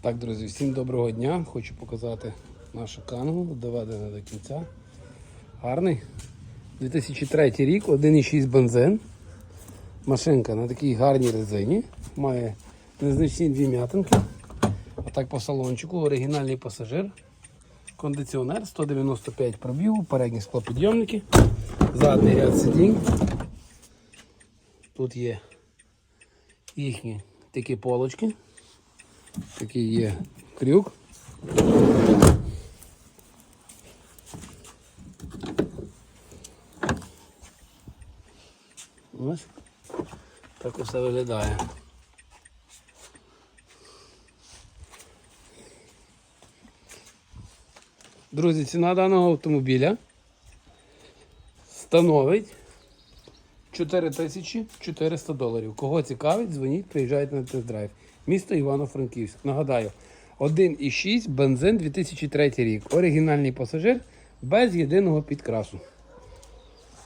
Так, друзі, всім доброго дня. Хочу показати нашу кангу, доведена до кінця. Гарний. 2003 рік, 1,6 бензин. Машинка на такій гарній резині. Має незначні дві м'ятинки. А так по салончику, оригінальний пасажир. Кондиціонер 195 пробігу, передні склопідйомники, задній ряд сидінь. Тут є їхні такі полочки. Такий є крюк. Ось так усе виглядає. Друзі, ціна даного автомобіля становить 4400 доларів. Кого цікавить, дзвоніть, приїжджайте на тест-драйв. Місто Івано-Франківськ. Нагадаю, 1,6 бензин 2003 рік. Оригінальний пасажир без єдиного підкрасу.